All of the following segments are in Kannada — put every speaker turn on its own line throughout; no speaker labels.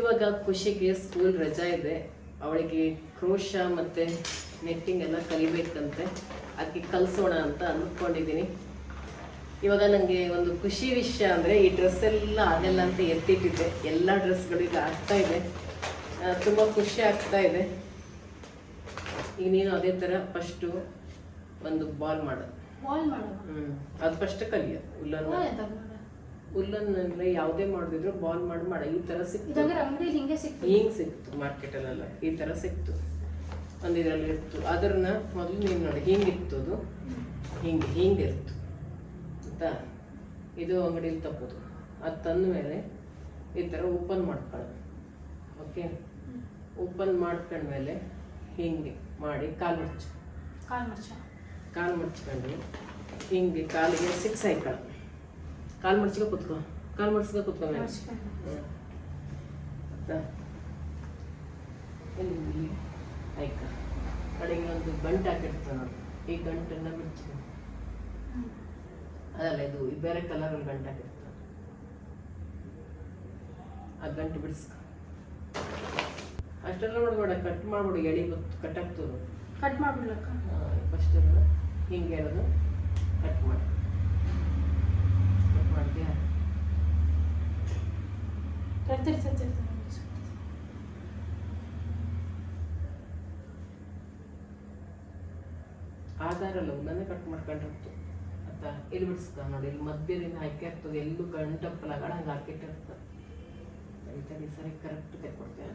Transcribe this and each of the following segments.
ಇವಾಗ ಖುಷಿಗೆ ಸ್ಕೂಲ್ ರಜಾ ಇದೆ. ಅವಳಿಗೆ ಕ್ರೋಶ ಮತ್ತು ನೆಟ್ಟಿಂಗ್ ಎಲ್ಲ ಕಲಿಬೇಕಂತೆ. ಅದಕ್ಕೆ ಕಲಿಸೋಣ ಅಂತ ಅಂದ್ಕೊಂಡಿದ್ದೀನಿ. ಇವಾಗ ನನಗೆ ಒಂದು ಖುಷಿ ವಿಷಯ ಅಂದರೆ ಈ ಡ್ರೆಸ್ ಎಲ್ಲ ಆಗಲ್ಲ ಅಂತ ಎತ್ತಿಟ್ಟಿದ್ದೆ. ಎಲ್ಲ ಡ್ರೆಸ್ಗಳು ಈಗ ಆಗ್ತಾ ಇದೆ. ತುಂಬ ಖುಷಿ ಆಗ್ತಾ ಇದೆ. ಈಗ ನೀನು ಅದೇ ಥರ ಫಸ್ಟು ಒಂದು ಬಾಲ್ ಮಾಡು.
ಬಾಲ್ ಮಾಡೋದು?
ಹ್ಞೂ ಅದು ಫಸ್ಟ್ ಕಲಿಯೋದು ಉಲ್ಲನ್
ವಾಲ್ ಎಂತ? ಮಾಡ
ಉಲ್ಲನ್ನಲ್ಲಿ ಯಾವುದೇ ಮಾಡಿದ್ರು ಬಾಲ್ ಮಾಡಿ ಮಾಡ ಈ ಥರ ಸಿಕ್ತು.
ಇದಂದ್ರೆ ಹಿಂಗೆ ಸಿಕ್ತು.
ಹಿಂಗೆ ಸಿಕ್ತು ಮಾರ್ಕೆಟಲ್ಲೆಲ್ಲ ಈ ಥರ ಸಿಕ್ತು. ಒಂದು ಇದರಲ್ಲಿ ಇತ್ತು. ಅದನ್ನ ಮೊದಲು ನೀನು ನೋಡಿ ಹಿಂಗಿತ್ತು ಅದು. ಹಿಂಗೆ ಹಿಂಗೆ ಇತ್ತು ಆಯ್ತಾ? ಇದು ಅಂಗಡಿಲಿ ತಪ್ಪೋದು. ಅದು ತಂದ ಮೇಲೆ ಈ ಥರ ಓಪನ್ ಮಾಡ್ಕೊಳ್ಳೋದು. ಓಕೆ ಓಪನ್ ಮಾಡ್ಕೊಂಡ್ಮೇಲೆ ಹಿಂಗೆ ಮಾಡಿ ಕಾಲು ಮಡ್ಚು
ಕಾಲು ಮುಚ್ಚ.
ಕಾಲು ಮಡ್ಚ್ಕೊಂಡು ಹಿಂಗೆ ಕಾಲಿಗೆ ಸಿಕ್ಸ್ ಹಾಯ್ಕೊಳ್ಳ ಕಾಲು ಮಡ್ಚ್ಕೊ ಕುತ್ಕೋ. ಕಾಲು ಮಡ್ಚ್ಕೊ ಕುತ್ಕೋ? ಇಲ್ಲಿ ಆಯ್ಕ ಕಡೆಗೆ ಒಂದು ಗಂಟು ಹಾಕಿರ್ತಾನೆ ನೋಡಿ. ಈ ಗಂಟನ್ನ ಬಿಡ್ಸ್ಕೊ ಅದಲ್ಲ ಇದು ಬೇರೆ ಕಲರಲ್ಲಿ ಗಂಟು ಹಾಕಿರ್ತಾನೆ ಆ ಗಂಟು ಬಿಡಿಸ್ಕೊ. ಅಷ್ಟೆಲ್ಲ ಮಾಡ್ಬೇಡ ಕಟ್ ಮಾಡ್ಬಿಡು ಎಳಿ ಗೊತ್ತು ಕಟ್ ಆಗ್ತದೆ
ಕಟ್ ಮಾಡ್ಬಿಡ್ಲಕ್ಕ?
ಫಸ್ಟ್ ಹಿಂಗೆ ಹೇಳೋದು ಕಟ್ ಮಾಡಿ. ಆಧಾರ ಒಂದನ್ನೇ ಕಟ್ ಮಾಡ್ಕೊಂಡು ಹೋಗ್ತು. ಆಯ್ತಾ ಇಲ್ಲಿ ಬಿಡಿಸ್ಕ ನೋಡಿ, ಇಲ್ಲಿ ಮಧ್ಯದಿಂದ ಹಾಕಿರ್ತದೆ ಎಲ್ಲೂ ಗಂಟಪ್ಪಲಗಳ ಹಂಗೆ ಹಾಕಿಟ್ಟಿರ್ತದೆ ಸರಿ ಕರೆಕ್ಟ್ ತೆಕ್ಕೊಡ್ತೇವೆ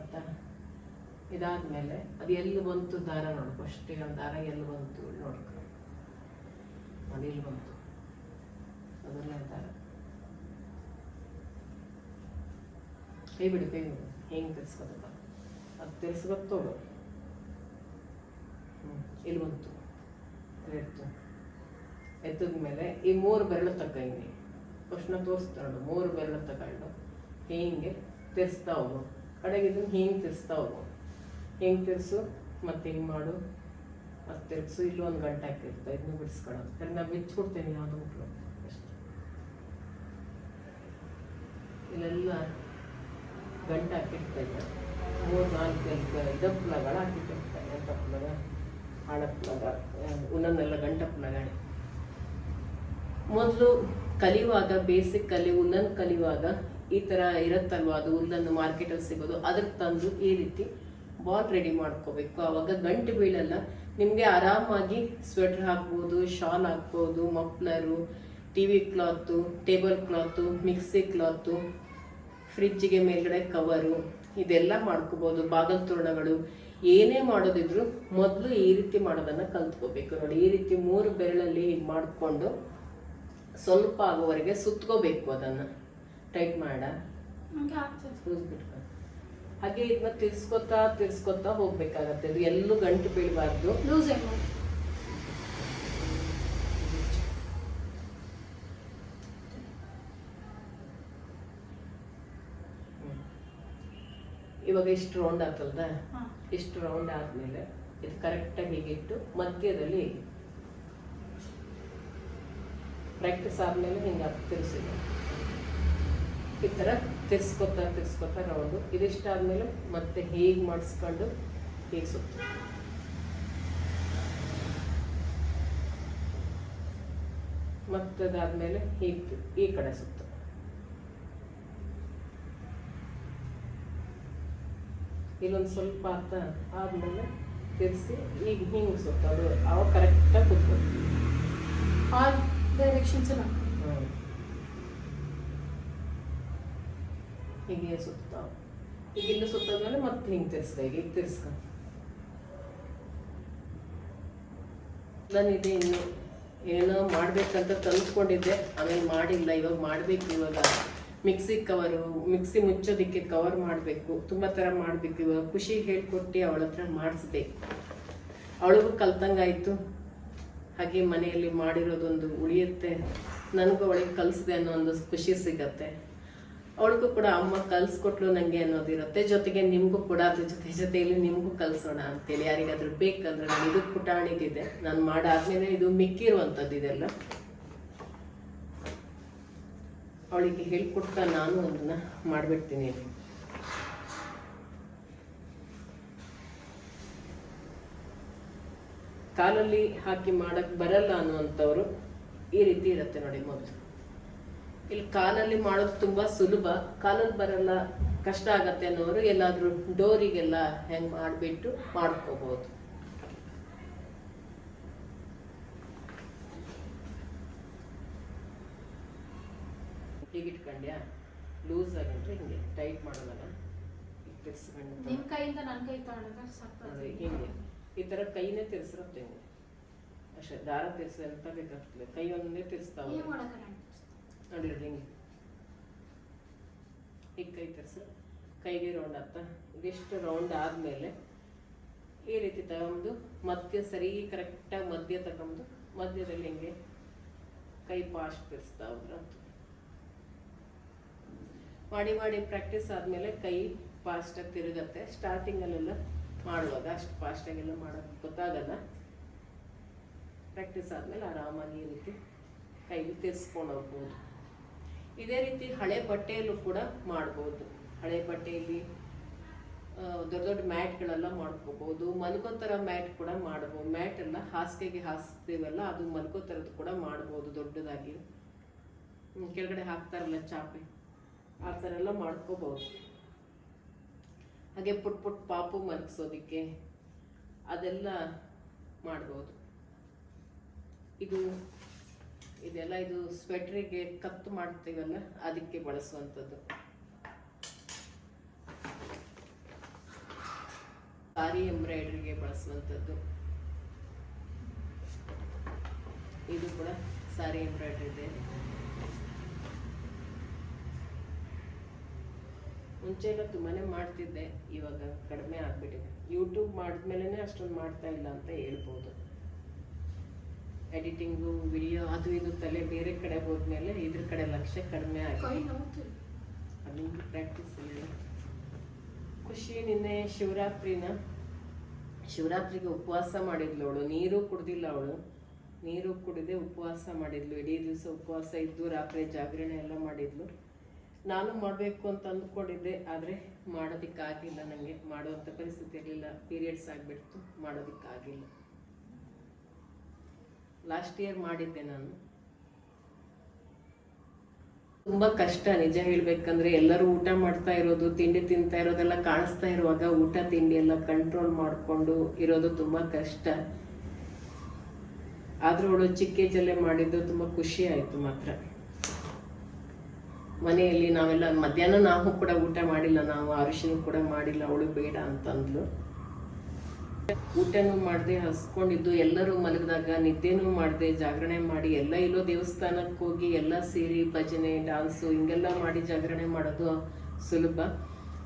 ಆಯ್ತಾ ಇದಾದ್ಮೇಲೆ ಅದು ಎಲ್ಲಿ ಬಂತು ದಾರ ನೋಡು. ಫಸ್ಟಿಗೆ ಒಂದು ದಾರ ಎಲ್ಲಿ ಬಂತು ನೋಡ್ಕೊ ಇಲ್ಲಿ ಬಂತು. ದಾರ ಕೈ ಬಿಡು ಕೈ ಬಿಡು. ಹೆಂಗೆ ತಿರ್ಸ್ಕೊತಪ್ಪ? ಅದು ತಿರ್ಸ್ಕೊತ್ತೋಡು ಹ್ಮ್. ಇಲ್ಲಿ ಬಂತು. ಎತ್ತು ಎತ್ತದ ಮೇಲೆ ಈ ಮೂರು ಬೆರಳು ತಗೊಂಡು ಫಸ್ಟ್ನ ತೋರಿಸ್ತಾ ನೋಡು, ಮೂರು ಬೆರಳು ತಗೊಂಡು ಹಿಂಗೆ ತಿರ್ಸ್ತಾ ಹೋಗು. ಕಡೆಗೆ ಇದನ್ನು ಹಿಂಗೆ ತಿರ್ಸ್ತಾ ಹೋಗು. ಹಿಂಗೆ ತಿರ್ಸು, ಮತ್ತೆ ಹಿಂಗೆ ಮಾಡು. ಮತ್ತೆ ತಿರ್ಸು, ಇಲ್ಲೊಂದು ಗಂಟೆ ಹಾಕಿರ್ತಾ ಇದನ್ನು ಬಿಡಿಸ್ಕೊಳ್ಳೋದು ಸರಿ ನಾ ಬಿಚ್ಚಿಕೊಡ್ತೇನೆ ಯಾವುದು ಮಕ್ಕಳು ಅಷ್ಟೇ ಇಲ್ಲೆಲ್ಲ ಗಂಟು ಹಾಕಿರ್ತಾ ಇದ್ದ. ಮೂರು ನಾಲ್ಕು ಇದಪ್ಪಲಗಳ ಹಾಕಿಟ್ಟಿರ್ತಾರೆ ಎಂಟಪ್ಪಲಗ ಹಾಳಪ್ಪಲಗ ಉನ್ನನ್ನೆಲ್ಲ ಗಂಟಪ್ಪಲಗಾಡಿ ಮೊದಲು ಕಲಿಯುವಾಗ ಬೇಸಿಕ್ ಕಲಿ ಕಲಿಯುವಾಗ ಈ ಥರ ಇರುತ್ತಲ್ವ? ಅದು ಉಲ್ಲನ್ನು ಮಾರ್ಕೆಟಲ್ಲಿ ಸಿಗೋದು, ಅದಕ್ಕೆ ತಂದು ಈ ರೀತಿ ಬಾಲ್ ರೆಡಿ ಮಾಡ್ಕೋಬೇಕು. ಆವಾಗ ಗಂಟು ಬೀಳಲ್ಲ, ನಿಮಗೆ ಆರಾಮಾಗಿ ಸ್ವೆಟರ್ ಹಾಕ್ಬೋದು ಶಾಲ್ ಹಾಕ್ಬೋದು muffler T V cloth table cloth mixie cloth ಫ್ರಿಜ್ಜಿಗೆ ಮೇಲ್ಗಡೆ ಕವರು ಇದೆಲ್ಲ ಮಾಡ್ಕೋಬೋದು. ಬಾಗಲ್ ತೋರಣಗಳು ಏನೇ ಮಾಡೋದಿದ್ರು ಮೊದಲು ಈ ರೀತಿ ಮಾಡೋದನ್ನ ಕಲ್ತ್ಕೋಬೇಕು. ನೋಡಿ ಈ ರೀತಿ ಮೂರು ಬೆರಳಲ್ಲಿ ಮಾಡಿಕೊಂಡು ಸ್ವಲ್ಪ ಆಗೋವರೆಗೆ ಸುತ್ಕೋಬೇಕು ಅದನ್ನ. ಟೈಟ್ ಮಾಡ.
ಹಂಗೆ
ಇದನ್ನ ತಿರ್ಸ್ಕೊತಾ ತಿರ್ಸ್ಕೊತಾ ಹೋಗ್ಬೇಕಾಗತ್ತೆ. ಇದು ಎಲ್ಲೂ ಗಂಟು ಬೀಳಬಾರ್ದು. ಇವಾಗ ಇಷ್ಟು ರೌಂಡ್ ಆಗ್ತಲ್ದ
ಹಾಂ.
ಇಷ್ಟು ರೌಂಡ್ ಆದ್ಮೇಲೆ ಇದು ಕರೆಕ್ಟಾಗಿ ಹೀಗಿಟ್ಟು ಮಧ್ಯದಲ್ಲಿ ಪ್ರಾಕ್ಟೀಸ್ ಆದ್ಮೇಲೆ ಹಿಂಗೆ ತಿರ್ಸಿದೆ ಈ ಥರ ತಿರ್ಸ್ಕೊತಾ ತಿರ್ಸ್ಕೊತಾ ರೌಂಡು ಇದಿಷ್ಟಾದ್ಮೇಲೆ ಮತ್ತೆ ಹೀಗೆ ಮಾಡಿಸ್ಕೊಂಡು ಹೀಗೆ ಸುತ್ತ. ಮತ್ತೆ ಅದಾದ್ಮೇಲೆ ಹೀಗೆ ಈ ಕಡೆ ಸುತ್ತ. ಇಲ್ಲೊಂದು ಸ್ವಲ್ಪ ಆತ ಆದಮೇಲೆ ತಿರ್ಸಿ ಈಗ ಹಿಂಗೆ ಸುತ್ತ ಅದು ಅವಾಗ ಕರೆಕ್ಟಾಗಿ ಕುತ್ಕೊಂಡು
ಆ ಡೈರೆಕ್ಷನ್ಸ್ ಎಲ್ಲ.
ಹೀಗೆ ಸುತ್ತ ಈಗ ಇಲ್ಲಿ ಸುತ್ತಾದ್ಮೇಲೆ ಮತ್ತೆ ಹಿಂಗೆ ತಿರ್ಸ್ದೆ. ಈಗ ಈಗ ತಿರ್ಸ್ಕ. ನಾನಿದೆ ಇನ್ನು ಏನೋ ಮಾಡಬೇಕಂತ ತಂದ್ಕೊಂಡಿದ್ದೆ. ಆಮೇಲೆ ಮಾಡಿಲ್ಲ. ಇವಾಗ ಮಾಡಬೇಕು ಇವಾಗ. ಮಿಕ್ಸಿ ಕವರು ಮಿಕ್ಸಿ ಮುಚ್ಚೋದಕ್ಕೆ ಕವರ್ ಮಾಡಬೇಕು, ತುಂಬ ಥರ ಮಾಡಬೇಕು. ಇವಾಗ ಖುಷಿ ಹೇಳ್ಕೊಟ್ಟು ಅವಳ ಹತ್ರ ಮಾಡಿಸ್ಬೇಕು. ಅವಳಿಗೂ ಕಲ್ತಂಗಾಯ್ತು ಹಾಗೆ ಮನೆಯಲ್ಲಿ ಮಾಡಿರೋದೊಂದು ಉಳಿಯುತ್ತೆ. ನನಗೂ ಅವಳಿಗೆ ಕಲಿಸಿದೆ ಅನ್ನೋ ಒಂದು ಖುಷಿ ಸಿಗತ್ತೆ. ಅವಳಿಗೂ ಕೂಡ ಅಮ್ಮ ಕಲಿಸ್ಕೊಟ್ಲು ನನಗೆ ಅನ್ನೋದಿರುತ್ತೆ ಜೊತೆಗೆ ನಿಮಗೂ ಕೂಡ ಅದ್ರ ಜೊತೆ, ಜೊತೆಯಲ್ಲಿ ನಿಮಗೂ ಕಲಿಸೋಣ ಅಂತೇಳಿ ಯಾರಿಗಾದ್ರೂ ಬೇಕಂದ್ರೆ ನಾನು ಇದು. ಪುಟಾಣಿದಿದೆ ನಾನು ಮಾಡಾದ್ಮೇಲೆ ಇದು ಮಿಕ್ಕಿರುವಂಥದ್ದು ಇದೆಲ್ಲ. ಅವಳಿಗೆ ಹೇಳ್ಕೊಡ್ತಾ ನಾನು ಅದನ್ನ ಮಾಡಿಬಿಡ್ತೀನಿ. ಕಾಲಲ್ಲಿ ಹಾಕಿ ಮಾಡಕ್ ಬರಲ್ಲ ಅನ್ನುವಂಥವ್ರು ಈ ರೀತಿ ಇರುತ್ತೆ ನೋಡಿ ಮೊದಲು. ಇಲ್ಲಿ ಕಾಲಲ್ಲಿ ಮಾಡೋದು ತುಂಬಾ ಸುಲಭ, ಕಾಲಲ್ಲಿ ಬರಲ್ಲ ಕಷ್ಟ ಆಗತ್ತೆ ಅನ್ನೋರು ಎಲ್ಲಾದ್ರೂ ಡೋರಿಗೆಲ್ಲ ಹೆಂಗ್ ಮಾಡಿಬಿಟ್ಟು ಮಾಡ್ಕೋಬಹುದು ಹೀಗಿಟ್ಕೊಂಡ್ಯಾ ಲೂಸ್ ಆಗಂದ್ರೆ ಹಿಂಗೆ ಟೈಟ್ ಮಾಡೋದಲ್ಲ? ಈಗ ತಿರ್ಸ್ಕೊಂಡು
ನಿಮ್ ಕೈಯಿಂದ ನನ್ನ ಕೈ ತಗೊಂಡಾಗ ಸಾಕು
ಅದೇ. ಹಿಂಗೆ. ಈ ಥರ ಕೈನೇ ತಿರ್ಸಿರುತ್ತೆ ಹಿಂಗೆ. ಅಷ್ಟೇ ದಾರ ತಿರ್ಸಿ ಅಂತ ಬೇಕಾಗ್ತದೆ. ಕೈ ಒಂದೇ ತಿರ್ಸ್ತಾವೆ ನೋಡಿರಿ ಹಿಂಗೆ. ಈಗ ಕೈ ತಿರ್ಸು ಕೈಗೆ ರೌಂಡ್ ಆಗ್ತ. ಇದಿಷ್ಟು ರೌಂಡ್ ಆದಮೇಲೆ ಈ ರೀತಿ ತಗೊಂಡು ಮಧ್ಯ ಸರಿ ಕರೆಕ್ಟಾಗಿ ಮಧ್ಯ ತಗೊಂಡು ಮಧ್ಯದಲ್ಲಿ ಹಿಂಗೆ ಕೈ ಪಾಶ್ ತಿರ್ಸ್ತಾ ಹೋದ್ರೆ ಆಯ್ತು. ಮಾಡಿ ಮಾಡಿ ಪ್ರಾಕ್ಟೀಸ್ ಆದಮೇಲೆ ಕೈ ಫಾಸ್ಟಾಗಿ ತಿರುಗುತ್ತೆ. ಸ್ಟಾರ್ಟಿಂಗಲ್ಲೆಲ್ಲ ಮಾಡುವಾಗ ಅಷ್ಟು ಫಾಸ್ಟಾಗೆಲ್ಲ ಮಾಡೋದು ಗೊತ್ತಾಗಲ್ಲ. ಪ್ರಾಕ್ಟೀಸ್ ಆದಮೇಲೆ ಆರಾಮಾಗಿ ಈ ರೀತಿ ಕೈಲಿ ತಿರ್ಸ್ಕೊಂಡು ಹೋಗ್ಬೋದು. ಇದೇ ರೀತಿ ಹಳೆ ಬಟ್ಟೆಯಲ್ಲೂ ಕೂಡ ಮಾಡ್ಬೋದು. ಹಳೆ ಬಟ್ಟೆಯಲ್ಲಿ ದೊಡ್ಡ ದೊಡ್ಡ ಮ್ಯಾಟ್ಗಳೆಲ್ಲ ಮಾಡ್ಕೋಬೋದು. ಮಲ್ಕೋ ಥರ ಮ್ಯಾಟ್ ಕೂಡ ಮಾಡ್ಬೋದು. ಮ್ಯಾಟ್ ಎಲ್ಲ ಹಾಸಿಗೆಗೆ ಹಾಸ್ತೀವಲ್ಲ, ಅದು ಮಲ್ಕೋ ಥರದ್ದು ಕೂಡ ಮಾಡ್ಬೋದು. ದೊಡ್ಡದಾಗಿ. ಕೆಳಗಡೆ ಹಾಕ್ತಾರಲ್ಲ ಚಾಪೆ. ಆ ಥರ ಎಲ್ಲ ಮಾಡ್ಕೋಬೋದು. ಹಾಗೆ ಪುಟ್ ಪುಟ್ ಪಾಪು ಮಲಗಿಸೋದಕ್ಕೆ ಅದೆಲ್ಲ ಮಾಡ್ಬೋದು. ಇದು ಇದೆಲ್ಲ ಇದು ಸ್ವೆಟ್ರಿಗೆ ಕತ್ತು ಮಾಡ್ತೀವಲ್ಲ ಅದಕ್ಕೆ ಬಳಸುವಂಥದ್ದು. ಸಾರಿ ಎಂಬ್ರಾಯ್ಡ್ರಿಗೆ ಬಳಸುವಂಥದ್ದು. ಇದು ಕೂಡ ಸಾರಿ ಎಂಬ್ರಾಯ್ಡ್ರಿ ಇದೆ ಮುಂಚೆ ಎಲ್ಲ ತುಂಬಾನೇ ಮಾಡ್ತಿದ್ದೆ ಇವಾಗ ಕಡಿಮೆ ಆಗ್ಬಿಟ್ಟಿದೆ. ಯೂಟ್ಯೂಬ್ ಮಾಡಿದ್ಮೇಲೆ ಅಷ್ಟೊಂದು ಮಾಡ್ತಾ ಇಲ್ಲ ಅಂತ ಹೇಳ್ಬೋದು. ಎಡಿಟಿಂಗು ವಿಡಿಯೋ ಅದು ಇದು ತಲೆ ಬೇರೆ ಕಡೆ ಹೋದ್ಮೇಲೆ ಇದ್ರ ಕಡೆ ಲಕ್ಷ್ಯ ಕಡಿಮೆ ಆಗಿದೆ.
ನೋವ್ತಿಲ್ಲ
ಪ್ರಾಕ್ಟೀಸ್ ಇಲ್ಲ ಖುಷಿ ನಿನ್ನೆ ಶಿವರಾತ್ರಿನ. ಶಿವರಾತ್ರಿಗೆ ಉಪವಾಸ ಮಾಡಿದ್ಲು ಅವಳು. ನೀರು ಕುಡ್ದಿಲ್ಲ ಅವಳು. ನೀರು ಕುಡಿದೆ ಉಪವಾಸ ಮಾಡಿದ್ಲು. ಇಡೀ ದಿವಸ ಉಪವಾಸ ಇದ್ದು ರಾತ್ರಿ ಜಾಗರಣೆ ಎಲ್ಲ ಮಾಡಿದ್ಲು. ನಾನು ಮಾಡಬೇಕು ಅಂತ ಅಂದ್ಕೊಂಡಿದ್ದೆ, ಆದರೆ ಮಾಡೋದಕ್ಕಾಗಿಲ್ಲ. ನನಗೆ ಮಾಡುವಂಥ ಪರಿಸ್ಥಿತಿ ಇರಲಿಲ್ಲ. ಪೀರಿಯಡ್ಸ್ ಆಗಿಬಿಡ್ತು, ಮಾಡೋದಕ್ಕಾಗಿಲ್ಲ. ಲಾಸ್ಟ್ ಇಯರ್ ಮಾಡಿದ್ದೆ ನಾನು. ತುಂಬ ಕಷ್ಟ, ನಿಜ ಹೇಳ್ಬೇಕಂದ್ರೆ. ಎಲ್ಲರೂ ಊಟ ಮಾಡ್ತಾ ಇರೋದು, ತಿಂಡಿ ತಿಂತಾ ಇರೋದೆಲ್ಲ ಕಾಣಿಸ್ತಾ ಇರುವಾಗ ಊಟ, ತಿಂಡಿ ಎಲ್ಲ ಕಂಟ್ರೋಲ್ ಮಾಡಿಕೊಂಡು ಇರೋದು ತುಂಬಾ ಕಷ್ಟ. ಆದರೂ ಅವಳು ಚಿಕ್ಕ ಏಜಲ್ಲೇ ಮಾಡಿದ್ದು, ತುಂಬಾ ಖುಷಿ ಆಯ್ತು ಮಾತ್ರ. ಮನೆಯಲ್ಲಿ ನಾವೆಲ್ಲ ಮಧ್ಯಾಹ್ನ ನಾವು ಕೂಡ ಊಟ ಮಾಡಿಲ್ಲ, ನಾವು ಅರಿಶಿನ ಕೂಡ ಮಾಡಿಲ್ಲ, ಅವಳು ಬೇಡ ಅಂತಂದ್ಲು. ಊಟನೂ ಮಾಡದೆ, ಹಸ್ಕೊಂಡಿದ್ದು, ಎಲ್ಲರೂ ಮಲಗಿದಾಗ ನಿದ್ದೆನೂ ಮಾಡದೆ, ಜಾಗರಣೆ ಮಾಡಿ, ಎಲ್ಲ ಇಲ್ಲೋ ದೇವಸ್ಥಾನಕ್ಕೆ ಹೋಗಿ ಎಲ್ಲ ಸೇರಿ ಭಜನೆ ಡಾನ್ಸು ಹಿಂಗೆಲ್ಲ ಮಾಡಿ ಜಾಗರಣೆ ಮಾಡೋದು ಸುಲಭ.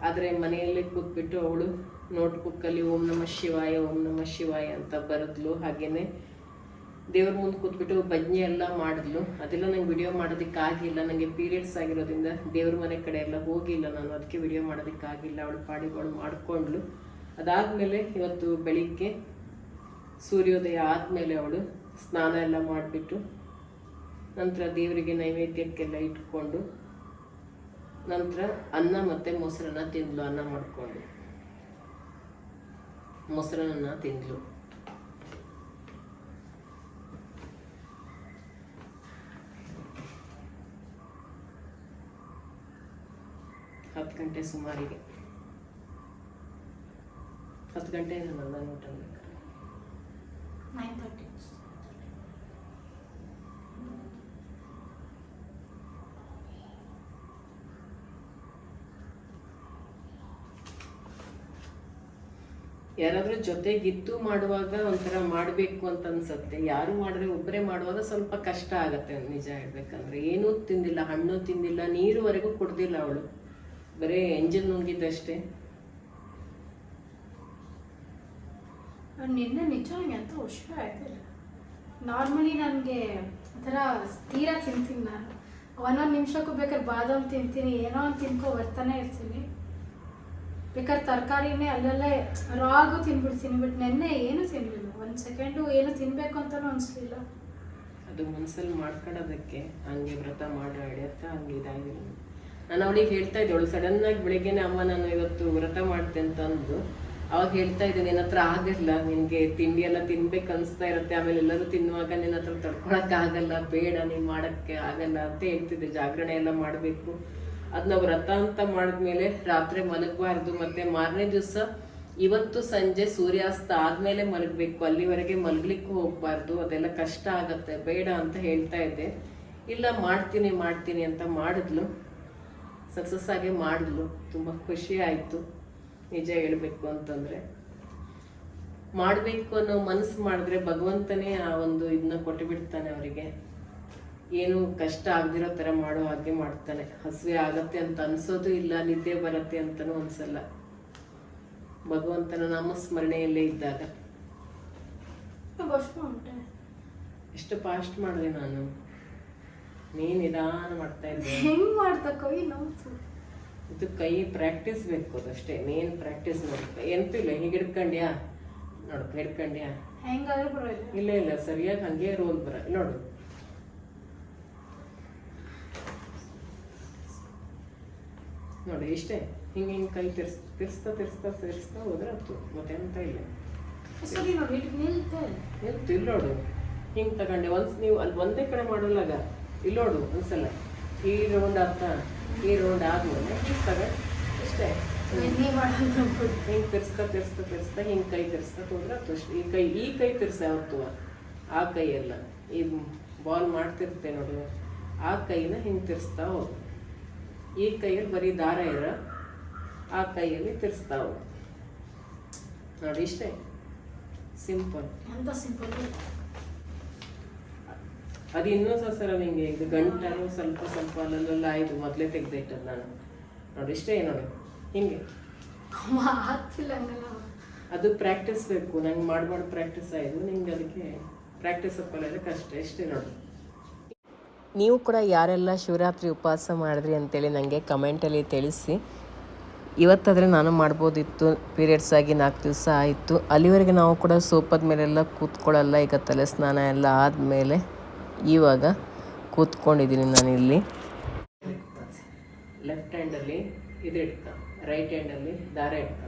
ಆದರೆ ಮನೆಯಲ್ಲೇ ಕೂತ್ಬಿಟ್ಟು ಅವಳು ನೋಟ್ಬುಕ್ಕಲ್ಲಿ ಓಂ ನಮಃ ಶಿವಾಯ, ಓಂ ನಮಃ ಶಿವಾಯ ಅಂತ ಬರೆದ್ಲು, ಹಾಗೇನೆ. ದೇವ್ರ ಮುಂದೆ ಕೂತ್ಬಿಟ್ಟು ಭಜನೆ ಎಲ್ಲ ಮಾಡಿದ್ಲು. ಅದೆಲ್ಲ ನಂಗೆ ವಿಡಿಯೋ ಮಾಡೋದಕ್ಕಾಗಿಲ್ಲ. ನನಗೆ ಪೀರಿಯಡ್ಸ್ ಆಗಿರೋದ್ರಿಂದ ದೇವ್ರ ಮನೆ ಕಡೆ ಎಲ್ಲ ಹೋಗಿಲ್ಲ ನಾನು. ಅದಕ್ಕೆ ವಿಡಿಯೋ ಮಾಡೋದಕ್ಕಾಗಿಲ್ಲ. ಅವಳು ಪಾಡಿಗಳು ಮಾಡಿಕೊಂಡ್ಳು. ಅದಾದಮೇಲೆ ಇವತ್ತು ಬೆಳಿಗ್ಗೆ ಸೂರ್ಯೋದಯ ಆದಮೇಲೆ ಅವಳು ಸ್ನಾನ ಎಲ್ಲ ಮಾಡಿಬಿಟ್ಟು ನಂತರ ದೇವರಿಗೆ ನೈವೇದ್ಯಕ್ಕೆಲ್ಲ ಇಟ್ಕೊಂಡು ನಂತರ ಅನ್ನ ಮತ್ತು ಮೊಸರನ್ನ ತಿಂದ್ಲು. ಅನ್ನ ಮಾಡಿಕೊಂಡು ಮೊಸರನ್ನ ತಿಂದ್ಲು. ಹತ್ತು ಗಂಟೆ ಸುಮಾರಿಗೆ. ಹತ್ತು ಗಂಟೆ ಊಟ ಬೇಕು
ನೈನ್ ತರ್ಟಿ
ಯಾರಾದ್ರೂ ಜೊತೆಗಿದ್ದು ಮಾಡುವಾಗ ಒಂಥರ ಮಾಡಬೇಕು ಅಂತ ಅನ್ಸತ್ತೆ. ಯಾರು ಮಾಡಿದ್ರೆ ಒಬ್ಬರೇ ಮಾಡುವಾಗ ಸ್ವಲ್ಪ ಕಷ್ಟ ಆಗುತ್ತೆ ನಿಜ ಹೇಳ್ಬೇಕಂದ್ರೆ. ಏನೂ ತಿಂದಿಲ್ಲ ಹಣ್ಣು ತಿಂದಿಲ್ಲ ನೀರುವರೆಗೂ ಕುಡ್ದಿಲ್ಲ ಅವಳು. ಬರೀ ಎಂಜಿನ್ ನುಂಗಿದ್ದಷ್ಟೇ.
ನಿನ್ನೆ ನಿಜ ನನಗೆ ಅಂತ ಹುಷಾರ ಆಯ್ತಿಲ್ಲ ನಾರ್ಮಲಿ ನನಗೆ ಒಂಥರ ತೀರಾ ತಿಂತೀನಿ ನಾನು. ಒಂದೊಂದು ನಿಮಿಷಕ್ಕೂ ಬೇಕಾದ್ರೆ ಬಾದಾಮ್ ತಿಂತೀನಿ ಏನೋ ಒಂದು ತಿನ್ಕೊ ಬರ್ತಾನೆ ಇರ್ತೀನಿ. ಬೇಕಾದ್ರೆ ತರಕಾರಿನೇ ಅಲ್ಲಲ್ಲೇ ರಾಗು ತಿನ್ಬಿಡ್ತೀನಿ ಬಟ್ ನೆನ್ನೆ ಏನು ತಿನ್ನಲಿಲ್ಲ ಒಂದು ಸೆಕೆಂಡು ಏನು ತಿನ್ಬೇಕು ಅಂತಲೂ ಅನಿಸ್ಲಿಲ್ಲ.
ಅದು ಮನಸ್ಸಲ್ಲಿ ಮಾಡ್ಕೊಳ್ಳೋದಕ್ಕೆ ಹಂಗೆ ವ್ರತ ಮಾಡೋ ಅಂತ ಹಂಗೆ ಇದಾಗಿಲ್ಲ ನಾನು ಅವಳಿಗೆ ಹೇಳ್ತಾ ಇದ್ದೆ, ಅವಳು ಸಡನ್ನಾಗಿ ಬೆಳಿಗ್ಗೆನೆ ಅಮ್ಮ ನಾನು ಇವತ್ತು ವ್ರತ ಮಾಡ್ತೆ ಅಂತ ಅಂದು ಅವಾಗ ಹೇಳ್ತಾ ಇದ್ದೆ, ನಿನ್ನ ಹತ್ರ ಆಗಲ್ಲ, ನಿನಗೆ ತಿಂಡಿ ಎಲ್ಲ ತಿನ್ಬೇಕು ಅನಿಸ್ತಾ ಇರುತ್ತೆ, ಆಮೇಲೆ ಎಲ್ಲರೂ ತಿನ್ನುವಾಗ ನಿನ್ನ ಹತ್ರ ತಡ್ಕೊಳಕ್ ಆಗಲ್ಲ, ಬೇಡ, ನೀನು ಮಾಡಕ್ಕೆ ಆಗಲ್ಲ ಅಂತ ಹೇಳ್ತಿದ್ದೆ, ಜಾಗರಣೆ ಎಲ್ಲ ಮಾಡಬೇಕು. ಅದನ್ನ ವ್ರತ ಅಂತ ಮಾಡಿದ್ಮೇಲೆ ರಾತ್ರಿ ಮಲಗಬಾರ್ದು, ಮತ್ತೆ ಮಾರನೇ ದಿವಸ ಇವತ್ತು ಸಂಜೆ ಸೂರ್ಯಾಸ್ತ ಆದ್ಮೇಲೆ ಮಲಗಬೇಕು, ಅಲ್ಲಿವರೆಗೆ ಮಲಗ್ಲಿಕ್ಕೂ ಹೋಗ್ಬಾರ್ದು, ಅದೆಲ್ಲ ಕಷ್ಟ ಆಗತ್ತೆ, ಬೇಡ ಅಂತ ಹೇಳ್ತಾ ಇದ್ದೆ. ಇಲ್ಲ, ಮಾಡ್ತೀನಿ ಮಾಡ್ತೀನಿ ಅಂತ ಮಾಡಿದ್ಲು. ಸಕ್ಸಸ್ ಆಗಿ ಮಾಡಿದ್ಲು ತುಂಬ ಖುಷಿ ಆಯಿತು ನಿಜ ಹೇಳಬೇಕು ಅಂತಂದರೆ. ಮಾಡಬೇಕು ಅನ್ನೋ ಮನಸ್ಸು ಮಾಡಿದ್ರೆ ಭಗವಂತನೇ ಆ ಒಂದು ಇದನ್ನ ಕೊಟ್ಟು ಬಿಡ್ತಾನೆ ಅವರಿಗೆ. ಏನು ಕಷ್ಟ ಆಗದಿರೋ ಥರ ಮಾಡೋ ಹಾಗೆ ಮಾಡ್ತಾನೆ. ಹಸಿವೆ ಆಗತ್ತೆ ಅಂತ ಅನ್ಸೋದು ಇಲ್ಲ ನಿದ್ದೆ ಬರುತ್ತೆ ಅಂತಲೂ ಅನ್ಸಲ್ಲ. ಭಗವಂತನ ನಾಮಸ್ಮರಣೆಯಲ್ಲೇ ಇದ್ದಾಗ. ಎಷ್ಟು ಫಾಸ್ಟ್ ಮಾಡಿದೆ ನಾನು? ನೀನು ನಿಧಾನ ಮಾಡ್ತಾ ಇದ್ದೆ.
ಹೆಂಗ್ ಮಾಡ್ತಾ ಕೈ ನೋವು
ಇದು ಕೈ ಪ್ರಾಕ್ಟೀಸ್ ಬೇಕು ಅದಷ್ಟೇ. ಮೇನ್ ಪ್ರಾಕ್ಟೀಸ್ ನೋಡ್ಬೇಕು ಎಂತೂ ಇಲ್ಲ ಹೀಗೆ ಹಿಡ್ಕೊಂಡ್ಯಾ? ನೋಡು ಹಿಡ್ಕೊಂಡ್ಯಾ?
ಹೆಂಗಾದ್ರೂ
ಇಲ್ಲ ಇಲ್ಲ ಸರಿಯಾಗಿ ಹಂಗೆ ರೋಲ್ ಬರ. ನೋಡು. ನೋಡಿ ಇಷ್ಟೇ. ಹಿಂಗೆ ಹಿಂಗೆ ಕೈ ತಿರ್ಸ್ ತಿರ್ಸ್ತಾ ತಿರ್ಸ್ತಾ ತಿರ್ಸ್ತಾ ಹೋದ್ರೆ ಆಯ್ತು. ಮತ್ತೆ ಇಲ್ಲ.
ನೋಡಿ
ಎಂತ ಇಲ್ಲಿ ನೋಡು. ಹಿಂಗೆ ತಗೊಂಡೆ. ಒಂದ್ ನೀವು ಅಲ್ಲಿ ಒಂದೇ ಕಡೆ ಮಾಡಲಾಗ ಇಲ್ಲಿ ನೋಡು ಒಂದ್ಸಲ. ಈ ರೌಂಡ್ ಆಗ್ತಾ ಈ ರೌಂಡ್ ಆದ್ಮೇಲೆ ಇಷ್ಟೇ. ಹಿಂಗೆ ತಿರ್ಸ್ತಾ ತಿರ್ಸ್ತಾ ತಿರ್ಸ್ತಾ ಹಿಂಗೆ ಕೈ ತಿರ್ಸ್ತಾ ಹೋದ್ರೆ ಅಷ್ಟು. ಈ ಕೈ ಈ ಕೈ ತಿರ್ಸ ಯಾವತ್ತು ಆ ಕೈ ಎಲ್ಲ. ಈ ಬಾಲ್ ಮಾಡ್ತಿರ್ತೆ ನೋಡು. ಆ ಕೈನ ಹಿಂಗೆ ತಿರ್ಸ್ತಾ ಹೋಗು. ಈ ಕೈಯಲ್ಲಿ ಬರೀ ದಾರ ಇರ ಆ ಕೈಯಲ್ಲಿ ತಿರ್ಸ್ತಾ ಹೋಗು. ನೋಡಿ ಇಷ್ಟೇ. ಸಿಂಪಲ್
ಅಂತ ಸಿಂಪಲ್
ಅದು ಇನ್ನೊಂದು ಸಸರ ನಿಂಗೆ ಇದು ಗಂಟಲು ಸ್ವಲ್ಪ ಸ್ವಲ್ಪ ಅಲ್ಲಲ್ಲ ಆಯ್ತು ಮೊದಲೇ ತೆಗ್ದಿಟ್ಟದ್ದು ನಾನು. ನೋಡಿ ಇಷ್ಟೇ ನೋಡಿ. ಹಿಂಗೆ. ಅದು ಪ್ರಾಕ್ಟೀಸ್ ಬೇಕು. ನಂಗೆ ಮಾಡಿ ಮಾಡಿ ಪ್ರಾಕ್ಟೀಸ್ ಆಯಿತು ನಿಂಗೆ ಅದಕ್ಕೆ ಪ್ರಾಕ್ಟೀಸ್ ಅಪ್ಪಲ್ಲ ಕಷ್ಟ. ಇಷ್ಟೇ ನೋಡಿ. ನೀವು ಕೂಡ ಯಾರೆಲ್ಲ ಶಿವರಾತ್ರಿ ಉಪವಾಸ ಮಾಡಿದ್ರಿ ಅಂತೇಳಿ ನನಗೆ ಕಮೆಂಟಲ್ಲಿ ತಿಳಿಸಿ. ಇವತ್ತಾದರೆ ನಾನು ಮಾಡ್ಬೋದಿತ್ತು. ಪೀರಿಯಡ್ಸ್ ಆಗಿ ನಾಲ್ಕು ದಿವಸ ಆಯಿತು. ಅಲ್ಲಿವರೆಗೆ ನಾವು ಕೂಡ ಸೋಪದ ಮೇಲೆಲ್ಲ ಕೂತ್ಕೊಳ್ಳಲ್ಲ. ಈಗ ತಲೆ ಸ್ನಾನ ಎಲ್ಲ ಆದಮೇಲೆ. ಇವಾಗ ಕೂತ್ಕೊಂಡಿದ್ದೀನಿ ನಾನಿಲ್ಲಿ. ಲೆಫ್ಟ್ ಹ್ಯಾಂಡಲ್ಲಿ ಇದು ಇಡ್ಕ ರೈಟ್ ಹ್ಯಾಂಡಲ್ಲಿ ದಾರ ಇಡ್ಕ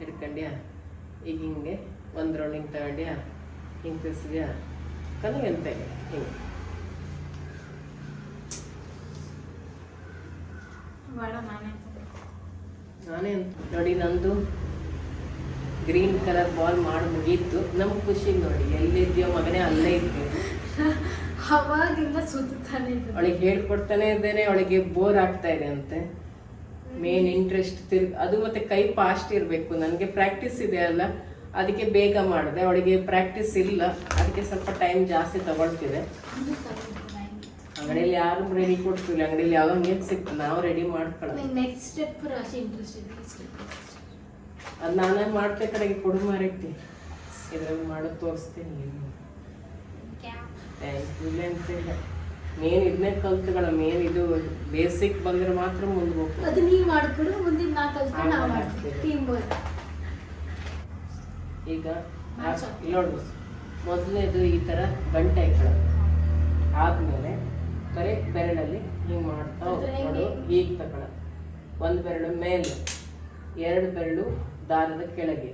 ಹಿಡ್ಕೊಂಡ್ಯಾ ಈಗ ಹಿಂಗೆ ಒಂದು ರೌಂಡ್ ಹಿಂಗೆ ತಗೊಂಡ್ಯಾ? ಹಿಂಗೆ ತಿರ್ಸಿದ್ಯಾ? ಕಲಿಗೆ ಅಂತ ಹಿಂಗೆ.
ಬೇಡ ನಾನೇ
ನಾನೇ ಅಂತ. ನೋಡಿ ನಂದು ಗ್ರೀನ್ ಕಲರ್ ಬಾಲ್ ಮಾಡಿ ಮುಗೀತು. ನಮ್ಗೆ ಖುಷಿ ನೋಡಿ ಎಲ್ಲಿದ್ಯೋ ಮಗನೇ ಅಲ್ಲೇ ಇದ್ದೆ.
ಅವಾಗಿಂದ ಸುತ್ತಾನೆ ಇದೆ
ಅವಳಿಗೆ ಹೇಳ್ಕೊಡ್ತಾನೆ ಇದ್ದೇನೆ ಅವಳಿಗೆ ಬೋರ್ ಆಗ್ತಾ ಇದೆ ಅಂತೆ. ಮೇನ್ ಇಂಟ್ರೆಸ್ಟ್ ತಿರ್ ಅದು ಮತ್ತೆ ಕೈ ಫಾಸ್ಟ್ ಇರಬೇಕು. ನನಗೆ ಪ್ರಾಕ್ಟೀಸ್ ಇದೆ ಅಲ್ಲ ಅದಕ್ಕೆ ಬೇಗ ಮಾಡಿದೆ. ಅವಳಿಗೆ ಪ್ರಾಕ್ಟೀಸ್ ಇಲ್ಲ ಅದಕ್ಕೆ ಸ್ವಲ್ಪ ಟೈಮ್ ಜಾಸ್ತಿ ತಗೊಳ್ತಿದೆ. ಅಂಗಡಿಯಲ್ಲಿ ಯಾರು ರೆಡಿ ಕೊಡ್ತಿಲ್ಲ. ಅಂಗಡಿಯಲ್ಲಿ ಯಾವ ನೀರು ಸಿಕ್ತು ನಾವು ರೆಡಿ ಮಾಡ್ಕೊಳ್ಳೋದು.
ನೆಕ್ಸ್ಟ್ ಸ್ಟೆಪ್ ರಾಶಿ ಇಂಟ್ರೆಸ್ಟ್ ಇದೆ
ಅದು ನಾನೇ ಮಾಡ್ಬೇಕಾದ್ರೆ ಕೊಡು ಮಾರೈತಿ. ಇದ್ರಲ್ಲಿ ಮಾಡೋದು ತೋರಿಸ್ತೀನಿ. ಇಲ್ಲ ಮೇನ್ ಇದನ್ನೇ ಕಲ್ತುಗಳ ಮೇನ್ ಇದು ಬೇಸಿಕ್ ಬಂದ್ರೆ ಮಾತ್ರ ಮುಂದೆ ಹೋಗ್ತದೆ.
ಅದು ನೀವ್ ಮಾಡ್ಕೊಡು ಮುಂದಿನ ನಾ ಕಲ್ತ್ಕೊಂಡು ನಾವು
ಮಾಡ್ತೀನಿ
ಮಾಡ್ತೀವಿ. ಟೀಮ್ ವರ್ಕ್
ಈಗ ನೋಡು ಮೊದಲನೇದು ಈ ಥರ ಗಂಟೆ ಇಕ್ಕಳ ಆದ್ಮೇಲೆ ಕರೆ ಬೆರಳಲ್ಲಿ ನೀವು ಮಾಡ್ತಾ ಹೋಗು.
ಅಂದ್ರೆ ಹೆಂಗೆ?
ನೋಡು ಈಗ ತಗೊಳ ಒಂದು ಬೆರಳು ಮೇಲೆ ಎರಡು ಬೆರಳು ದಾರದ ಕೆಳಗೆ.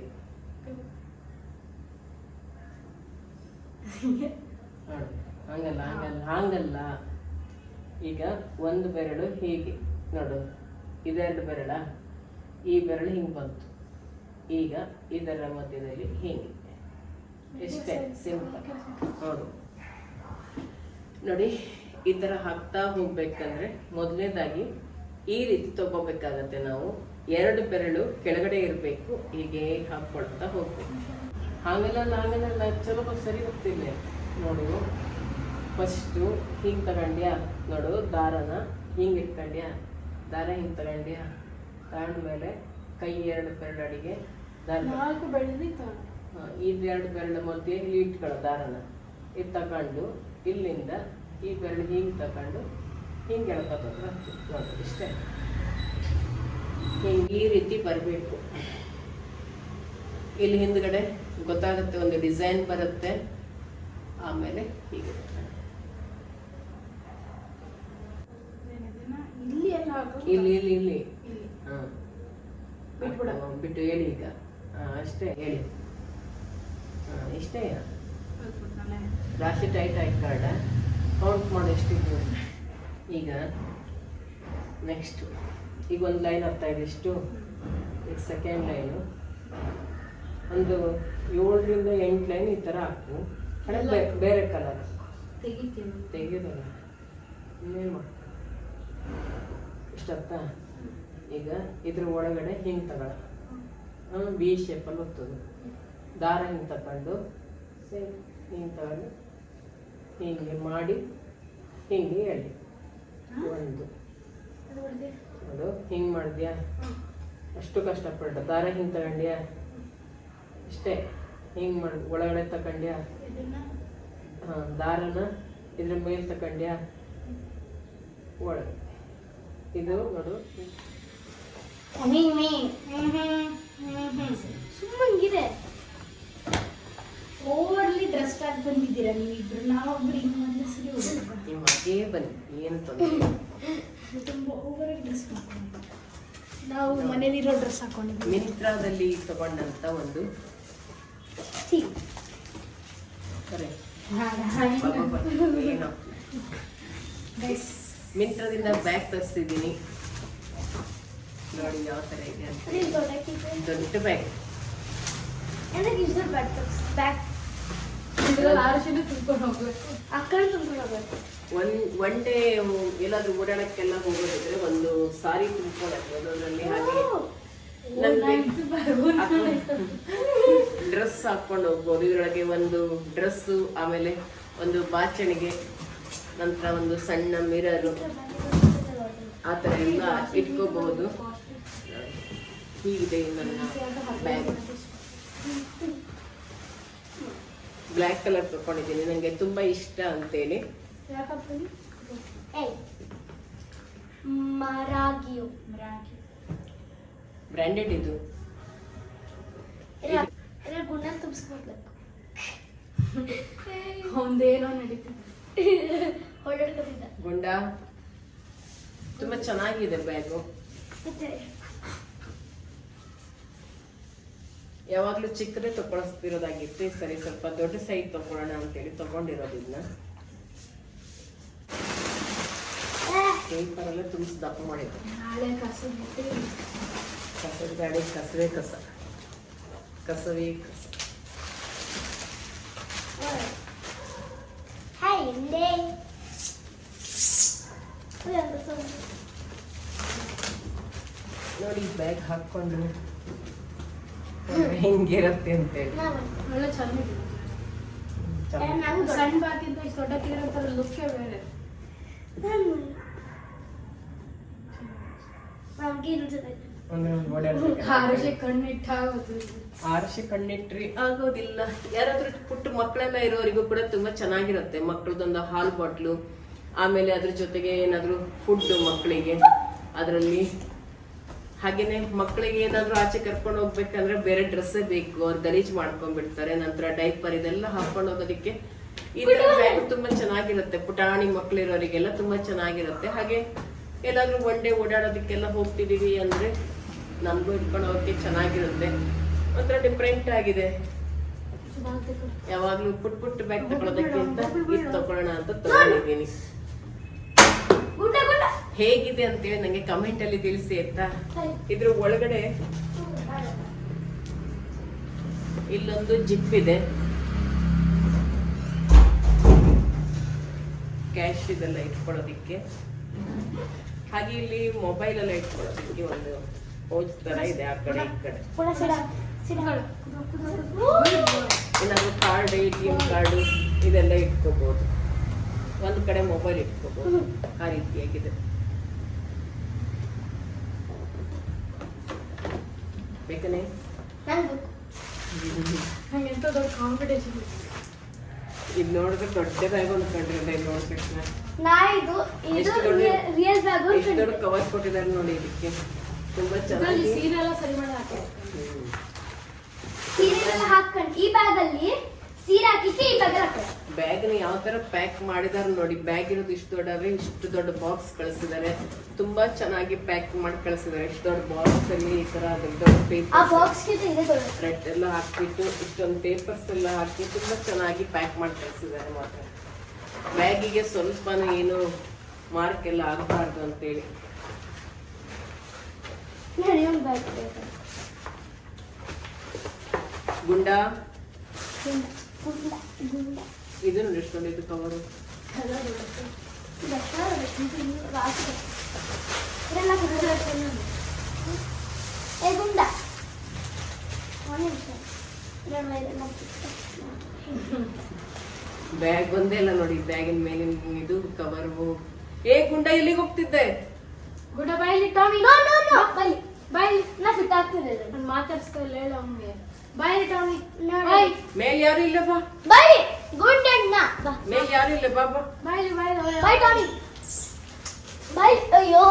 ನೋಡು ಹಂಗಲ್ಲ ಹಂಗಲ್ಲ ಹಂಗಲ್ಲ. ಈಗ ಒಂದು ಬೆರಳು ಹೀಗೆ, ನೋಡು, ಇದೆರಡು ಬೆರಳ, ಈ ಬೆರಳು ಹಿಂಗೆ ಬಂತು. ಈಗ ಇದರ ಮಧ್ಯದಲ್ಲಿ ಹೀಗೆ. ಎಷ್ಟೇ ಸಿಂಪಲ್ ನೋಡು. ನೋಡಿ, ಈ ಥರ ಹಾಕ್ತಾ ಹೋಗ್ಬೇಕಂದ್ರೆ ಮೊದಲನೇದಾಗಿ ಈ ರೀತಿ ತಗೋಬೇಕಾಗತ್ತೆ ನಾವು. ಎರಡು ಬೆರಳು ಕೆಳಗಡೆ ಇರಬೇಕು, ಹೀಗೆ ಹಾಕ್ಕೊಳ್ತಾ ಹೋಗ್ಬೇಕು. ಆಮೇಲೆ ಆಮೇಲೆ ಚಲೋ ಸರಿ ಹೋಗ್ತಿಲ್ಲ ನೋಡು. ಫಸ್ಟು ಹಿಂಗೆ ತಗೊಂಡ್ಯಾ? ನೋಡು ದಾರನ ಹಿಂಗೆ ಇಟ್ಕೊಂಡ್ಯಾ? ದಾರ ಹಿಂಗೆ ತಗೊಂಡ್ಯಾ? ತಗೊಂಡ್ಮೇಲೆ ಕೈ ಎರಡು ಬೆರಳು ಅಡಿಗೆ ದಾರ
ನಾಲ್ಕು ಬೆಳ್ಳಿ
ಇದು ಎರಡು ಬೆರಳು ಮಧ್ಯೆ ಇಲ್ಲಿ ಇಟ್ಕೊಳ್ಳೋ ದಾರನ. ಇದು ತಗೊಂಡು ಇಲ್ಲಿಂದ ಈ ಬೆರಳು ಹಿಂಗೆ ತಗೊಂಡು ಹಿಂಗೆ ಎಳ್ಕೊತಂದ್ರೆ ನೋಡಿ ಇಷ್ಟೇ. ಹಿಂಗೆ ಈ ರೀತಿ ಬರಬೇಕು. ಇಲ್ಲಿ ಹಿಂದ್ಗಡೆ ಗೊತ್ತಾಗುತ್ತೆ ಒಂದು ಡಿಸೈನ್ ಬರುತ್ತೆ ಆಮೇಲೆ ಹೀಗೆ
ಹಾಕೋ
ಇಲ್ಲಿ ಇಲ್ಲಿ ಇಲ್ಲಿ. ಹಾ.
ಬಿಟ್ಬಿಡು.
ಬಿಟ್ಟು ಹೇಳಿ ಈಗ. ಹಾ ಅಷ್ಟೇ ಹೇಳಿ. ಹಾ ಇಷ್ಟೇ. ಜಾಸ್ತಿ ಟೈಟ್ ಆಯ್ತು ಕಾರ್ಡ ಕೌಂಟ್ ಮಾಡಿ ಎಷ್ಟಿದ್ದು ಈಗ ನೆಕ್ಸ್ಟ್ ಈಗ ಒಂದು ಲೈನ್ ಆಗ್ತಾ ಇದೆ ಎಷ್ಟು? ಈಗ ಸೆಕೆಂಡ್ ಲೈನು ಒಂದು ಏಳರಿಂದ ಎಂಟು ಲೈನ್ ಈ ಥರ ಹಾಕು. ಕಡೆ ಬೇರೆ ಕಲರ್
ತೆಗಿತೀನಿ.
ತೆಗಿಯೋದಲ್ಲ ಇನ್ನೇನು ಮಾಡು ಇಷ್ಟತ್ತ ಈಗ ಇದ್ರ ಒಳಗಡೆ ಹಿಂಗೆ ತಗೊಳ. ಬಿ ಶೇಪಲ್ಲಿ ಹೋಗ್ತದೆ ದಾರ ಹಿಂಗೆ ತಗೊಂಡು ಸೇಮ್ ಹಿಂಗೆ ತಗೊಂಡು ಹೀಗೆ ಮಾಡಿ ಹಿಂಗೆ ಎಳ್ಳಿ. ಒಂದು.
ಅದು
ಹಿಂಗೆ ಮಾಡಿದ್ಯಾ? ಅಷ್ಟು ಕಷ್ಟಪಟ್ಟ ದಾರ ಹಿಂಗೆ ತಗೊಂಡ್ಯಾ? ಇಷ್ಟೇ. ಹಿಂಗೆ ಮಾಡಿ ಒಳಗಡೆ ತಗೊಂಡ್ಯಾ ಹಾಂ ದಾರನ ಇದ್ರ ಮೇಲೆ ತಗೊಂಡ್ಯಾ ಒಳಗೆ. ಇದು ನೋಡು.
ಸುಮ್ಮಂಗಿದೆ ಓವರ್ಲಿ ಡ್ರೆಸ್ ಆಗಿ ಬಂದಿದ್ದೀರಾ ನೀವಿಬ್ರು? ನಾವೊಬ್ರು ಇನ್ನು ಮೊದಲು ಸರಿ
ನಿಮ್ಮ ಅದೇ ಬನ್ನಿ ಏನು ತೊಂದರೆ.
ತುಂಬ ಓವರ್ ಡ್ರೆಸ್ ಮಾಡ್ಕೊಂಡು ನಾವು ಮನೇಲಿರೋ ಡ್ರೆಸ್ ಹಾಕೊಂಡಿದ್ದೀವಿ.
ಮಿಂತ್ರಾದಲ್ಲಿ ತಗೊಂಡಂತ ಒಂದು ಸರಿ ಏನೋ.
ಗೈಸ್
ಮಿಂತ್ರದಿಂದ ಬ್ಯಾಗ್ ತರಿಸಿದ್ದೀನಿ. ನೋಡಿ ಯಾವ ಥರ ಇದೆ ಅಂತ. ದೊಡ್ಡ ಬ್ಯಾಗ್
ತುಂಬ್ಕೊಂಡು ಹೋಗ್ಬೇಕು.
ಒನ್ ಒನ್ ಡೇ ಎಲ್ಲಾದ್ರೂ ಓಡಾಡಕ್ಕೆಲ್ಲ ಹೋಗೋದಿದ್ರೆ ಒಂದು ಸಾರಿ ತುಂಬ್ಕೊಳಕ್ಕೆ ಅದರಲ್ಲಿ ಹಾಗೆ. ಡ್ರೆಸ್ ಹಾಕೊಂಡು ಹೋಗ್ಬೋದು. ಇದರೊಳಗೆ ಒಂದು ಡ್ರೆಸ್ಸು ಆಮೇಲೆ ಒಂದು ಬಾಚಣಿಗೆ ನಂತರ ಒಂದು ಸಣ್ಣ ಮಿರರು ಆ ಥರ ಎಲ್ಲ ಇಟ್ಕೋಬಹುದು. ಹೀಗಿದೆ ನನ್ನ ಬ್ಯಾಗ್. ಬ್ಲ್ಯಾಕ್ ಕಲರ್ ತಗೊಂಡಿದ್ದೀನಿ. ನನಗೆ ತುಂಬ ಇಷ್ಟ ಅಂತೇಳಿ. ಬ್ರ್ಯಾಂಡೆಡ್ ಇದು.
ಗುಣ ತುಂಬಿಸ್ಕೊಡ್ಬೇಕು.
ಒಂದೇನೋ ನಡೀತಿದೆ.
ಗುಂಡ. ತುಂಬಾ ಚೆನ್ನಾಗಿದೆ ಬ್ಯಾಗು ಯಾವಾಗಲೂ ಚಿಕ್ಕದೇ ತಗೊಳಿಸ್ತಿರೋದಾಗಿತ್ತು ಈ ಸರಿ ಸ್ವಲ್ಪ ದೊಡ್ಡ ಸೈಜ್ ತಗೊಳ್ಳೋಣ ಅಂತೇಳಿ ತಗೊಂಡಿರೋದು ಇದನ್ನ ಪೇಪರ್ ಎಲ್ಲ ತುಂಬಿಸಿ ದಪ್ಪ ಮಾಡಿದ್ದು ಕಸದ ಗಾಡಿ ಕಸವೇ ಕಸ. ಕಸವೇ ಕಸ.
ಹಾಯ್ ಹಿಂದೆ
ನೋಡಿ ಬ್ಯಾಗ್ ಹಾಕೊಂಡು ಹೆಂಗಿರತ್ತೆ ಅಂತೇಳಿ
ಒಳ್ಳೆ ಚೆನ್ನಾಗಿದೆ
ಚೆನ್ನಾಗಿ
ಸಣ್ಣ ಬಾಕಿಂತ ಇಷ್ಟು ದೊಡ್ಡಕ್ಕಿರೋಂಥರ ಲುಕ್ಕೇ ಬೇರೆ
ನಮ್ಗೆ ಇರ್ತದೆ
ಕಣ್ಣಿಟ್ಟಾಗೋದು.
ಆರ್ಷಿ ಕಣ್ಣಿಟ್ರಿ. ಆಗೋದಿಲ್ಲ. ಯಾರಾದ್ರೂ ಪುಟ್ಟ ಮಕ್ಕಳೆಲ್ಲ ಇರೋರಿಗೂ ಕೂಡ ತುಂಬಾ ಚೆನ್ನಾಗಿರುತ್ತೆ. ಮಕ್ಕಳದೊಂದು ಹಾಲ್ ಬಾಟ್ಲು ಆಮೇಲೆ ಅದ್ರ ಜೊತೆಗೆ ಏನಾದ್ರು ಫುಡ್ ಮಕ್ಕಳಿಗೆ. ಅದರಲ್ಲಿ ಹಾಗೇನೆ ಮಕ್ಕಳಿಗೆ ಏನಾದ್ರು ಆಚೆ ಕರ್ಕೊಂಡು ಹೋಗ್ಬೇಕಂದ್ರೆ ಬೇರೆ ಡ್ರೆಸ್ಸೇ ಬೇಕು. ಅವ್ರು ಗಲೀಜ್ ಮಾಡ್ಕೊಂಡ್ಬಿಡ್ತಾರೆ. ನಂತರ ಡೈಪರ್ ಇದೆಲ್ಲ ಹಾಕೊಂಡು ಹೋಗೋದಕ್ಕೆ ಬ್ಯಾಗ್ ತುಂಬಾ ಚೆನ್ನಾಗಿರುತ್ತೆ. ಪುಟಾಣಿ ಮಕ್ಕಳಿರೋರಿಗೆಲ್ಲ ತುಂಬಾ ಚೆನ್ನಾಗಿರುತ್ತೆ. ಹಾಗೆ ಎಲ್ಲಾದ್ರೂ ಒನ್ ಡೇ ಓಡಾಡೋದಕ್ಕೆಲ್ಲ ಹೋಗ್ತಿದೀವಿ ಅಂದ್ರೆ ನಮಗೂ ಇಟ್ಕೊಂಡು ಹೋಗಿ ಚೆನ್ನಾಗಿರುತ್ತೆ. ಒಂಥರ ಡಿಫ್ರೆಂಟ್ ಆಗಿದೆ. ಯಾವಾಗ್ಲೂ ಪುಟ್ ಪುಟ್ ಬ್ಯಾಗ್ ತಗೊಳೋದಕ್ಕಿಂತ ಇದು ತಗೊಳ್ಳೋಣ ಅಂತ ತಗೊಂಡಿದ್ದೀನಿ. ಹೇಗಿದೆ ಅಂತೇಳಿ ನಂಗೆ ಕಮೆಂಟ್ ಅಲ್ಲಿ ತಿಳಿಸಿ ಆಯ್ತಾ? ಇದ್ರ ಒಳಗಡೆ ಇಲ್ಲೊಂದು ಜಿಪ್ ಇದೆ. ಕ್ಯಾಶ್ ಇದೆಲ್ಲ ಇಟ್ಕೊಳ್ಳೋದಿಕ್ಕೆ. ಹಾಗೆ ಇಲ್ಲಿ ಮೊಬೈಲ್ ಎಲ್ಲ ಇಟ್ಕೊಳ್ಳೋದಿಕ್ಕೆ ಒಂದು ಪೌಚ್ ಥರ ಇದೆ ಆ ಕಡೆ ಈ ಕಡೆ. ಏನಾದ್ರು card A T M card ಇದೆಲ್ಲ ಇಟ್ಕೋಬಹುದು ಒಂದು ಕಡೆ ಮೊಬೈಲ್ ಇಟ್ಕೋಬಹುದು ಆ ರೀತಿಯಾಗಿದೆ ಬೇಕನೇ? ಇದು. ನೋಡಿದ್ರೆ ದೊಡ್ಡದಾಗಿ ಅಂದ್ಕೊಂಡ್ರೆ ಇದು ನೋಡಿದ ತಕ್ಷಣ.
ನಾ ಇದು ಇದು ರಿಯಲ್ ಬ್ಯಾಗು
ಎಷ್ಟು ದೊಡ್ಡ ಕವರ್ ಕೊಟ್ಟಿದ್ದಾರೆ ನೋಡಿ ಇದಕ್ಕೆ. ತುಂಬಾ ಚೆನ್ನಾಗಿ
ಹಾಕೊಂಡು ಈ ಬ್ಯಾಗಲ್ಲಿ ಸೀರೆ ಹಾಕಿಸಿ ಈ ಬಗ್ಗೆ ಹಾಕ್ತಾರೆ
ಬ್ಯಾಗ್ನ ಯಾವ ತರ ಪ್ಯಾಕ್ ಮಾಡಿದಾರೆ ನೋಡಿ ಬ್ಯಾಗ್ ಇರೋದು ಇಷ್ಟು ದೊಡ್ಡ ಆದ್ರೆ ಇಷ್ಟು ದೊಡ್ಡ ಬಾಕ್ಸ್ ಕಳಿಸಿದ್ದಾರೆ. ತುಂಬಾ ಚೆನ್ನಾಗಿ ಪ್ಯಾಕ್ ಮಾಡಿ ಕಳಿಸಿದ್ದಾರೆ. ಇಷ್ಟು ದೊಡ್ಡ ಬಾಕ್ಸ್ ಅಲ್ಲಿ ಈ ತರ ದೊಡ್ಡ
ಆ
ಪೇಪರ್
ಇದೆ
ಎಲ್ಲ ಹಾಕ್ಬಿಟ್ಟು ಇಷ್ಟೊಂದು ಪೇಪರ್ಸ್ ಎಲ್ಲ ಹಾಕಿ ತುಂಬಾ ಚೆನ್ನಾಗಿ ಪ್ಯಾಕ್ ಮಾಡಿ ಕಳಿಸಿದ್ದಾರೆ ಮಾತ್ರ. ಬ್ಯಾಗಿಗೆ ಸ್ವಲ್ಪನೂ ಏನು ಮಾರ್ಕ್ ಎಲ್ಲ ಆಗಬಾರ್ದು ಅಂತೇಳಿ
ನೋಡಿ ಒಂದು ಬ್ಯಾಗ್ ಬೇಕು
ಗುಂಡ? ಇದನ್ನು ಎಷ್ಟೊಂದಿದ್ದು ಕವರು
ಗುಂಡ.
ಬ್ಯಾಗ್ ಬಂದೇ ಇಲ್ಲ ನೋಡಿ ಬ್ಯಾಗಿನ ಮೇಲಿನ ಇದು ಕವರ್ ಏ ಗುಂಡ ಇಲ್ಲಿಗೆ ಹೋಗ್ತಿದ್ದೆ?
ಗುಂಡ ಬಾಯಲ್ಲಿ Tommy
no no no bye
Bailey
ನಾ ಫಿಟ್ ಆಗ್ತಿದೆ
ನಾನು ಮಾತಾಡ್ಸ್ತಾ ಇಲ್ಲ ಹೇಳು ಅವ್ನಿಗೆ ಬಾಯ್ಲಿ ಟಾಮಿ. ಬಾಯ್.
ಮೇಲ್ ಯಾರು ಇಲ್ಲ ಬಾ.
ಬೈ ಗುಂಡಣ್ಣ ಬಾ.
ಮೇಲ್ ಯಾರು ಇಲ್ಲ ಬಾ ಬಾ.
Bailey Bailey
bye Tommy. Bye ಅಯ್ಯೋ.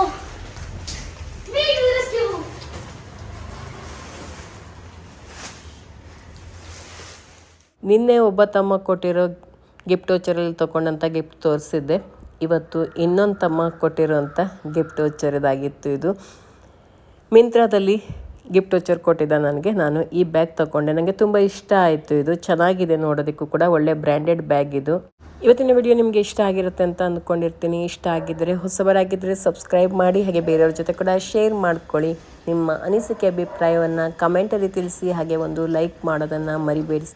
ರೆಸ್ಕ್ಯೂ
ನಿನ್ನೆ ಒಬ್ಬ ತಮ್ಮ ಕೊಟ್ಟಿರೋ ಗಿಫ್ಟ್ ವೋಚರಲ್ಲಿ ತಗೊಂಡಂತ ಗಿಫ್ಟ್ ತೋರಿಸಿದ್ದೆ. ಇವತ್ತು ಇನ್ನೊಂದು ತಮ್ಮ ಕೊಟ್ಟಿರೋಂಥ ಗಿಫ್ಟ್ ವೋಚರದಾಗಿತ್ತು ಇದು. ಮಿಂತ್ರಾದಲ್ಲಿ ಗಿಫ್ಟ್ ವಚರ್ ಕೊಟ್ಟಿದ್ದ ನನಗೆ. ನಾನು ಈ ಬ್ಯಾಗ್ ತಗೊಂಡೆ. ನನಗೆ ತುಂಬ ಇಷ್ಟ ಆಯಿತು ಇದು. ಚೆನ್ನಾಗಿದೆ ನೋಡೋದಕ್ಕೂ ಕೂಡ. ಒಳ್ಳೆ ಬ್ರ್ಯಾಂಡೆಡ್ ಬ್ಯಾಗ್ ಇದು. ಇವತ್ತಿನ ವಿಡಿಯೋ ನಿಮಗೆ ಇಷ್ಟ ಆಗಿರುತ್ತೆ ಅಂತ ಅಂದ್ಕೊಂಡಿರ್ತೀನಿ. ಇಷ್ಟ ಆಗಿದ್ದರೆ ಹೊಸಬರಾಗಿದ್ದರೆ ಸಬ್ಸ್ಕ್ರೈಬ್ ಮಾಡಿ, ಹಾಗೆ ಬೇರೆಯವ್ರ ಜೊತೆ ಕೂಡ ಶೇರ್ ಮಾಡ್ಕೊಳ್ಳಿ. ನಿಮ್ಮ ಅನಿಸಿಕೆ, ಅಭಿಪ್ರಾಯವನ್ನು ಕಮೆಂಟಲ್ಲಿ ತಿಳಿಸಿ, ಹಾಗೆ ಒಂದು ಲೈಕ್ ಮಾಡೋದನ್ನು ಮರಿಬೇಡಿ.